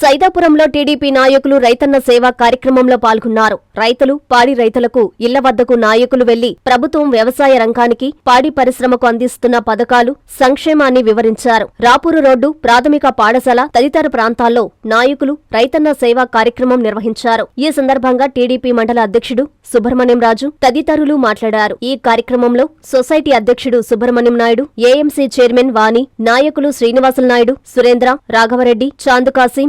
సైదాపురంలో TDP నాయకులు రైతన్న సేవా కార్యక్రమంలో పాల్గొన్నారు. రైతులు పాడి రైతులకు ఇళ్ళ వద్దకు నాయకులు వెళ్ళి ప్రభుత్వం వ్యవసాయ రంగానికి పాడి పరిశ్రమకు అందిస్తున్న పథకాలు సంక్షేమాన్ని వివరించారు. రాపూరు రోడ్డు ప్రాథమిక పాఠశాల తదితర ప్రాంతాల్లో నాయకులు రైతన్న సేవా కార్యక్రమం నిర్వహించారు. ఈ సందర్భంగా టీడీపీ మండల అధ్యక్షుడు సుబ్రహ్మణ్యం రాజు తదితరులు మాట్లాడారు. ఈ కార్యక్రమంలో సొసైటీ అధ్యక్షుడు సుబ్రహ్మణ్యం నాయుడు ఏఎంసీ చైర్మన్ వాణి నాయకులు శ్రీనివాసులు నాయుడు సురేంద్ర రాఘవరెడ్డి చాందుకాసిం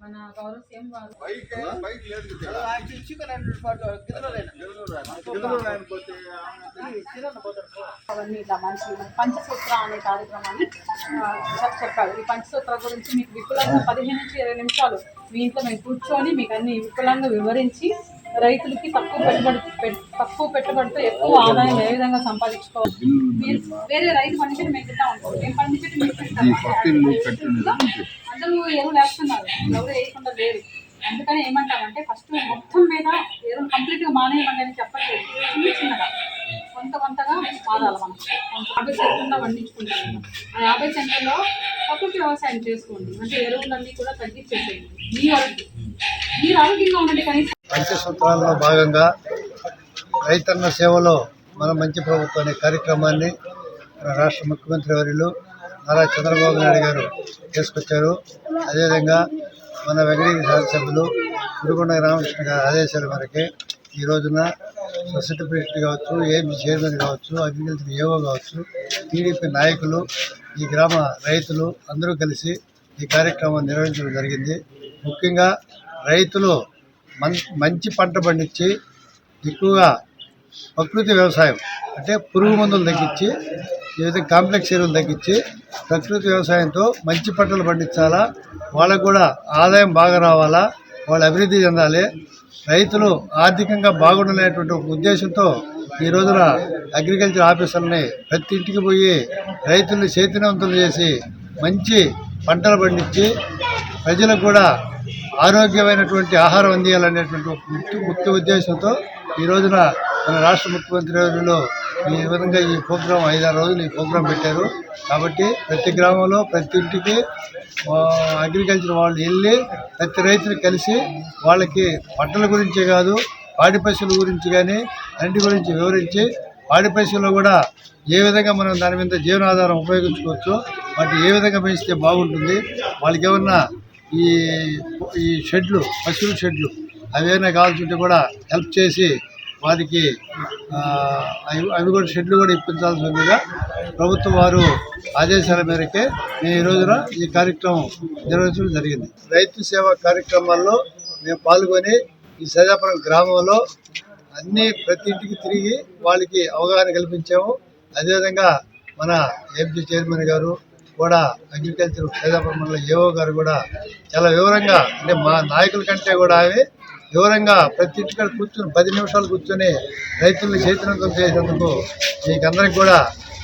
మన గౌరవ వారు అవన్నీ ఇట్లా మనిషి పంచసూత్ర అనే కార్యక్రమాన్ని చెప్పారు. ఈ పంచసూత్ర గురించి మీకు విపులంగా పదిహేను నుంచి ఇరవై నిమిషాలు మీ ఇంట్లో మేము కూర్చొని మీకు అన్ని విపులంగా వివరించి రైతులకి తక్కువ పెట్టుబడి పెట్- తక్కువ పెట్టుబడితో ఎక్కువ ఆదాయం ఏ విధంగా సంపాదించుకోవాలి మీరు వేరే రైతు పండించడం మేము తింటా ఉంటాం మేము పండించడం అందరూ ఎరువులు వేస్తున్నారు ఎవరు వేయకుండా లేరు. అందుకని ఏమంటామంటే ఫస్ట్ మొత్తం మీద ఎరువులు కంప్లీట్గా మానేయమని అని చెప్పట్లేదు. చిన్న చిన్నగా. కొంత కొంతగా మారాలి మనం యాభై సెంటర్లో పండించుకుంటాం ఆ యాభై సెంటర్లో ప్రకృతి వ్యవసాయం చేసుకోండి. అంటే ఎరువులన్నీ కూడా తగ్గించేసేయండి. మీ వరకు మీరు ఆరోగ్యంగా ఉండండి కనీసం. పంచసూత్రాల్లో భాగంగా రైతన్న సేవలో మన మంచి ప్రభుత్వం అనే కార్యక్రమాన్ని మన రాష్ట్ర ముఖ్యమంత్రి వర్యులు నారా చంద్రబాబు నాయుడు గారు తీసుకొచ్చారు. అదేవిధంగా మన వెంకటగిరి శాసనసభ్యులు గురుగొండ రామకృష్ణ గారి ఆదేశాల మేరకే ఈ రోజున సొసైటీ ప్రెసిడెంట్ కావచ్చు ఏపీ చైర్మన్ కావచ్చు అగ్రికల్చర్ ఏవో కావచ్చు టీడీపీ నాయకులు ఈ గ్రామ రైతులు అందరూ కలిసి ఈ కార్యక్రమం నిర్వహించడం జరిగింది. ముఖ్యంగా రైతులు మంచి పంట పండించి ఎక్కువగా ప్రకృతి వ్యవసాయం అంటే పురుగు మందులు తగ్గించి ఈ విధంగా కాంప్లెక్స్ ఎరువులు తగ్గించి ప్రకృతి వ్యవసాయంతో మంచి పంటలు పండించాలా వాళ్ళకు కూడా ఆదాయం బాగా రావాలా వాళ్ళు అభివృద్ధి చెందాలి. రైతులు ఆర్థికంగా బాగుండాలనేటువంటి ఒక ఉద్దేశంతో ఈ రోజున అగ్రికల్చర్ ఆఫీసర్ని ప్రతి ఇంటికి పోయి రైతుల్ని చైతన్యవంతులు చేసి మంచి పంటలు పండించి ప్రజలకు కూడా ఆరోగ్యమైనటువంటి ఆహారం అందియాలనేటువంటి ఒక ముఖ్య ముఖ్య ఉద్దేశంతో ఈ రోజున మన రాష్ట్ర ముఖ్యమంత్రి గారిలో ఈ విధంగా ఈ ప్రోగ్రాం ఐదారు రోజులు ఈ ప్రోగ్రాం పెట్టారు. కాబట్టి ప్రతి గ్రామంలో ప్రతి ఇంటికి అగ్రికల్చర్ వాళ్ళు వెళ్ళి ప్రతి రైతుని కలిసి వాళ్ళకి పంటల గురించే కాదు పాడి పశువుల గురించి కానీ అన్నిటి గురించి వివరించి పాడి పశువులు కూడా ఏ విధంగా మనం దాని మీద జీవనాధారం ఉపయోగించుకోవచ్చు వాటిని ఏ విధంగా పెంచితే బాగుంటుంది వాళ్ళకి ఏమన్నా ఈ ఈ షెడ్లు పశువుల షెడ్లు అవేమైనా కావాల్సింటే కూడా హెల్ప్ చేసి వారికి అవి అవి కూడా షెడ్లు కూడా ఇప్పించాల్సి ఉందిగా ప్రభుత్వం వారు ఆదేశాల మేరకే మేము ఈ రోజున ఈ కార్యక్రమం నిర్వహించడం జరిగింది. రైతు సేవా కార్యక్రమాల్లో మేము పాల్గొని ఈ సజాపురం గ్రామంలో అన్ని ప్రతి ఇంటికి తిరిగి వాళ్ళకి అవగాహన కల్పించాము. అదేవిధంగా మన ఎంపీ చైర్మన్ గారు కూడా అగ్రికల్చర్ సైదాపురం ఏఓ గారు కూడా చాలా వివరంగా అంటే మా నాయకుల కంటే కూడా అవి వివరంగా ప్రతి ఇంటికాడ కూర్చొని పది నిమిషాలు కూర్చొని రైతుల్ని చైతన్యవంతం చేసేందుకు మీకందరికి కూడా